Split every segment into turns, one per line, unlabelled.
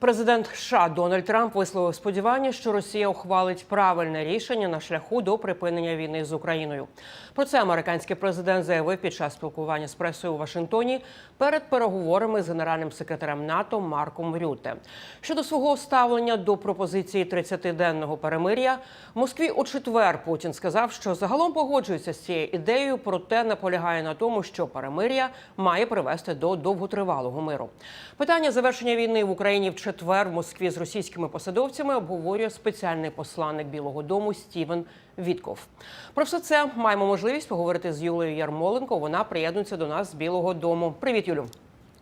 Президент США Дональд Трамп висловив сподівання, що Росія ухвалить правильне рішення на шляху до припинення війни з Україною. Про це американський президент заявив під час спілкування з пресою у Вашингтоні перед переговорами з генеральним секретарем НАТО Марком Рюте. Щодо свого ставлення до пропозиції 30-денного перемир'я, Москві у четвер Путін сказав, що загалом погоджується з цією ідеєю, проте наполягає на тому, що перемир'я має привести до довготривалого миру. Питання завершення війни в Україні в четвер в Москві з російськими посадовцями обговорює спеціальний посланник Білого Дому Стівен Вітков. Про все це маємо можливість поговорити з Юлею Ярмоленко. Вона приєднується до нас з Білого Дому. Привіт, Юлю.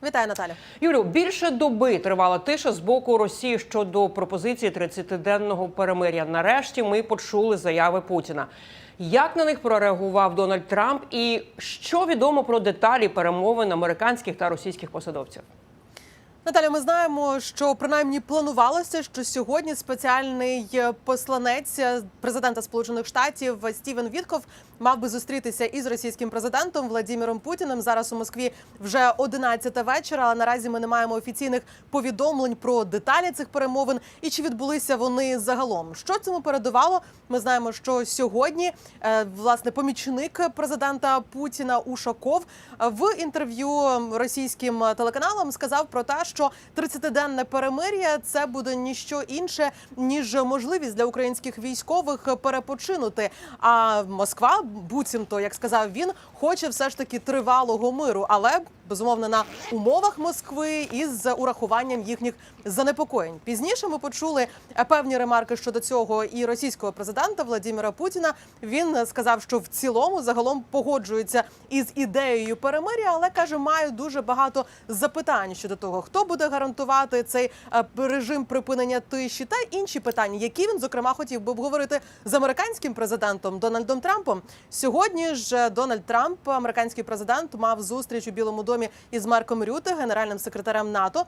Вітаю, Наталя.
Юлю, більше доби тривала тиша з боку Росії щодо пропозиції 30-денного перемиря. Нарешті ми почули заяви Путіна. Як на них прореагував Дональд Трамп, і що відомо про деталі перемовин американських та російських посадовців?
Наталя, ми знаємо, що принаймні планувалося, що сьогодні спеціальний е, посланець е, президента Сполучених Штатів Стівен Вітков мав би зустрітися із російським президентом Владимиром Путіним. Зараз у Москві вже 11 вечора. Але наразі ми не маємо офіційних повідомлень про деталі цих перемовин і чи відбулися вони загалом. Що цьому передувало? Ми знаємо, що сьогодні е, власне помічник президента Путіна Ушаков в інтерв'ю російським телеканалам сказав про те, 30-денне перемир'я це буде ніщо інше ніж можливість для українських військових перепочинути. А Москва, буцімто, як сказав він, хоче все ж таки тривалого миру, але безумовно на умовах Москви із урахуванням їхніх занепокоєнь. Пізніше ми почули е, певні ремарки щодо цього і російського президента Владимира Путіна. Він сказав, що в цілому загалом погоджується із ідеєю перемир'я, але каже, має дуже багато запитань щодо того, хто буде гарантувати цей е, режим припинення тиші та інші питання, які він зокрема хотів би обговорити з американським президентом Дональдом Трампом. Сьогодні ж Дональд Трамп, американський президент, мав зустріч у Білому домі із Марком Рюте, генеральним секретарем НАТО.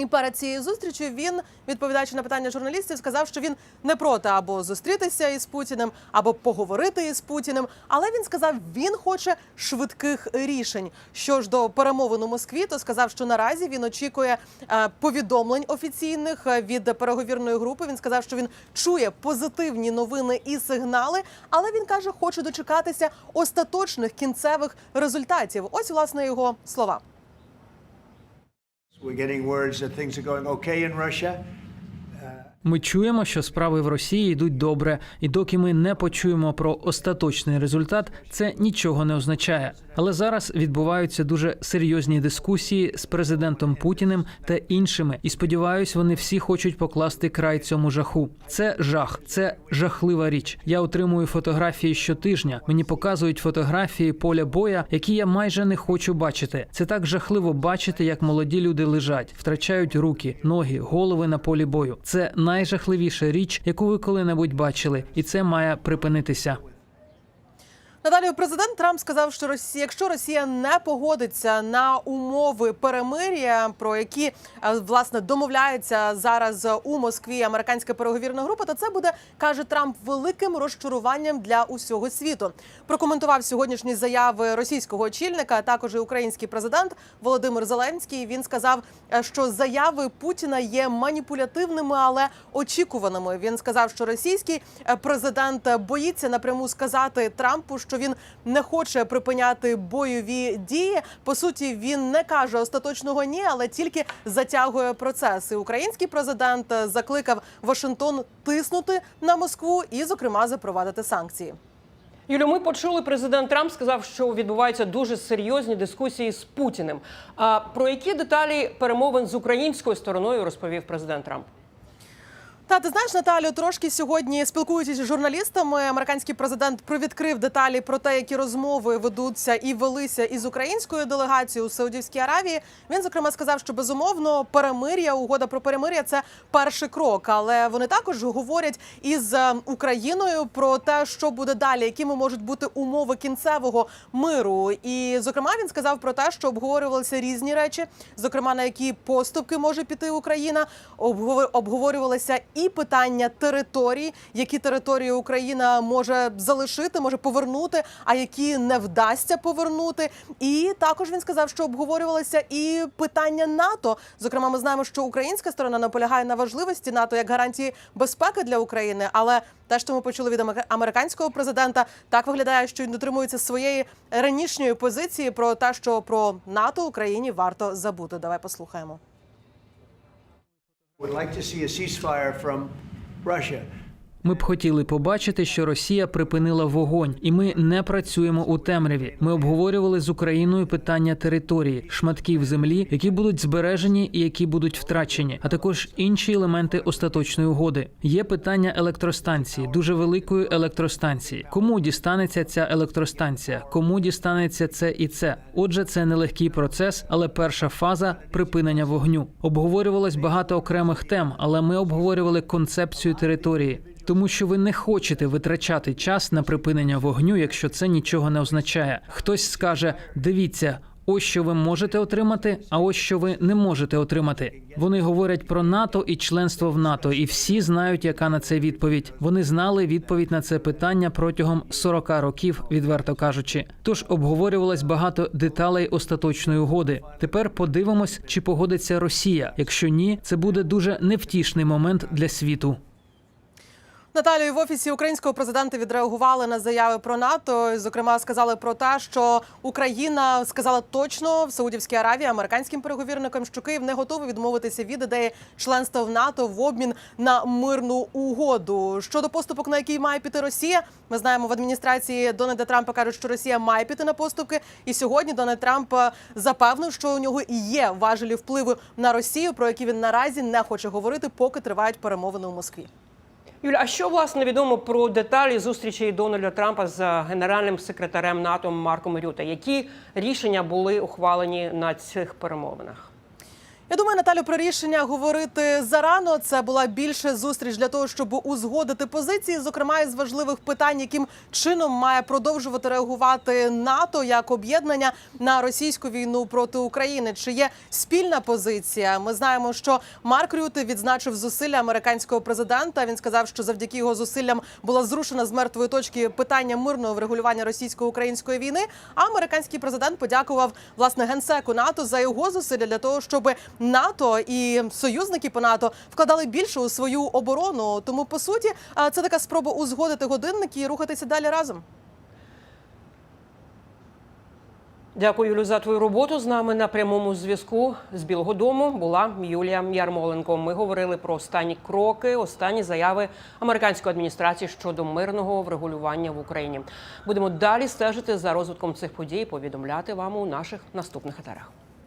І перед цією зустрічю він, відповідаючи на питання журналістів, сказав, що він не проти або зустрітися із Путіним, або поговорити із Путіним. Але він сказав, він хоче швидких рішень. Що ж до перемовин у Москві, то сказав, що наразі він очікує е, повідомлень офіційних е, від переговірної групи. Він сказав, що він чує позитивні новини і сигнали, але він каже, хоче дочекатися остаточних кінцевих результатів. Ось власне його слова.
We're getting words that things are going okay in Russia.
Ми чуємо, що справи в Росії йдуть добре, і доки ми не почуємо про остаточний результат, це нічого не означає. Але зараз відбуваються дуже серйозні дискусії з президентом Путіним та іншими, і сподіваюсь, вони всі хочуть покласти край цьому жаху. Це жах, це жахлива річ. Я отримую фотографії щотижня. Мені показують фотографії поля боя, які я майже не хочу бачити. Це так жахливо бачити, як молоді люди лежать, втрачають руки, ноги, голови на полі бою. Це найжахливіша річ, яку ви коли-небудь бачили, і це має припинитися.
Надалі президент Трамп сказав, що Росія, якщо Росія не погодиться на умови перемир'я, про які е, власне домовляється зараз у Москві американська переговірна група, то це буде каже Трамп великим розчаруванням для усього світу. Прокоментував сьогоднішні заяви російського очільника, а також і український президент Володимир Зеленський. Він сказав, е, що заяви Путіна є маніпулятивними, але очікуваними. Він сказав, що російський е, президент боїться напряму сказати Трампу, що він не хоче припиняти бойові дії. По суті, він не каже остаточного ні, але тільки затягує процес. І Український президент закликав Вашингтон тиснути на Москву і, зокрема, запровадити санкції.
Юлю, ми почули, президент Трамп сказав, що відбуваються дуже серйозні дискусії з Путіним. А про які деталі перемовин з українською стороною розповів президент Трамп?
Та ти знаєш, Наталю, трошки сьогодні спілкуючись з журналістами, американський президент привідкрив деталі про те, які розмови ведуться і велися із українською делегацією у Саудівській Аравії. Він зокрема сказав, що безумовно перемир'я, угода про перемир'я це перший крок. Але вони також говорять із е, Україною про те, що буде далі, якими можуть бути умови кінцевого миру. І зокрема, він сказав про те, що обговорювалися різні речі, зокрема на які поступки може піти Україна. Обговор- обговорювалися і питання територій, які території Україна може залишити, може повернути, а які не вдасться повернути. І також він сказав, що обговорювалося і питання НАТО. Зокрема, ми знаємо, що українська сторона наполягає на важливості НАТО як гарантії безпеки для України, але те, що ми почули від амер- американського президента, так виглядає, що він дотримується своєї ранішньої позиції про те, що про НАТО Україні варто забути. Давай послухаємо.
Would like to see a ceasefire from Russia.
Ми б хотіли побачити, що Росія припинила вогонь, і ми не працюємо у темряві. Ми обговорювали з Україною питання території, шматків землі, які будуть збережені і які будуть втрачені, а також інші елементи остаточної угоди. Є питання електростанції, дуже великої електростанції. Кому дістанеться ця електростанція? Кому дістанеться це і це? Отже, це нелегкий процес, але перша фаза припинення вогню. Обговорювалось багато окремих тем, але ми обговорювали концепцію території. Тому що ви не хочете витрачати час на припинення вогню, якщо це нічого не означає. Хтось скаже: дивіться, ось що ви можете отримати, а ось що ви не можете отримати. Вони говорять про НАТО і членство в НАТО, і всі знають, яка на це відповідь. Вони знали відповідь на це питання протягом 40 років, відверто кажучи. Тож обговорювалось багато деталей остаточної угоди. Тепер подивимось, чи погодиться Росія. Якщо ні, це буде дуже невтішний момент для світу.
Наталію в офісі українського президента відреагували на заяви про НАТО. Зокрема, сказали про те, що Україна сказала точно в Саудівській Аравії американським переговірникам, що Київ не готовий відмовитися від ідеї членства в НАТО в обмін на мирну угоду. Щодо поступок, на який має піти Росія, ми знаємо в адміністрації Дональда Трампа кажуть, що Росія має піти на поступки. І сьогодні Дональд Трамп запевнив, що у нього і є важелі впливу на Росію, про які він наразі не хоче говорити, поки тривають перемовини у Москві.
Юля, а що власне відомо про деталі зустрічі Дональда Трампа з генеральним секретарем НАТО Марком Рюта? Які рішення були ухвалені на цих перемовинах?
Я думаю, Наталю, про рішення говорити зарано. Це була більше зустріч для того, щоб узгодити позиції, зокрема із важливих питань, яким чином має продовжувати реагувати НАТО як об'єднання на російську війну проти України. Чи є спільна позиція? Ми знаємо, що Марк Рюти відзначив зусилля американського президента. Він сказав, що завдяки його зусиллям була зрушена з мертвої точки питання мирного врегулювання російсько-української війни. А американський президент подякував власне генсеку НАТО за його зусилля для того, щоб НАТО і союзники по НАТО вкладали більше у свою оборону. Тому по суті, це така спроба узгодити годинники і рухатися далі разом.
Дякую, Юлю, за твою роботу. З нами на прямому зв'язку з Білого Дому була Юлія Ярмоленко. Ми говорили про останні кроки, останні заяви американської адміністрації щодо мирного врегулювання в Україні. Будемо далі стежити за розвитком цих подій, повідомляти вам у наших наступних етерах.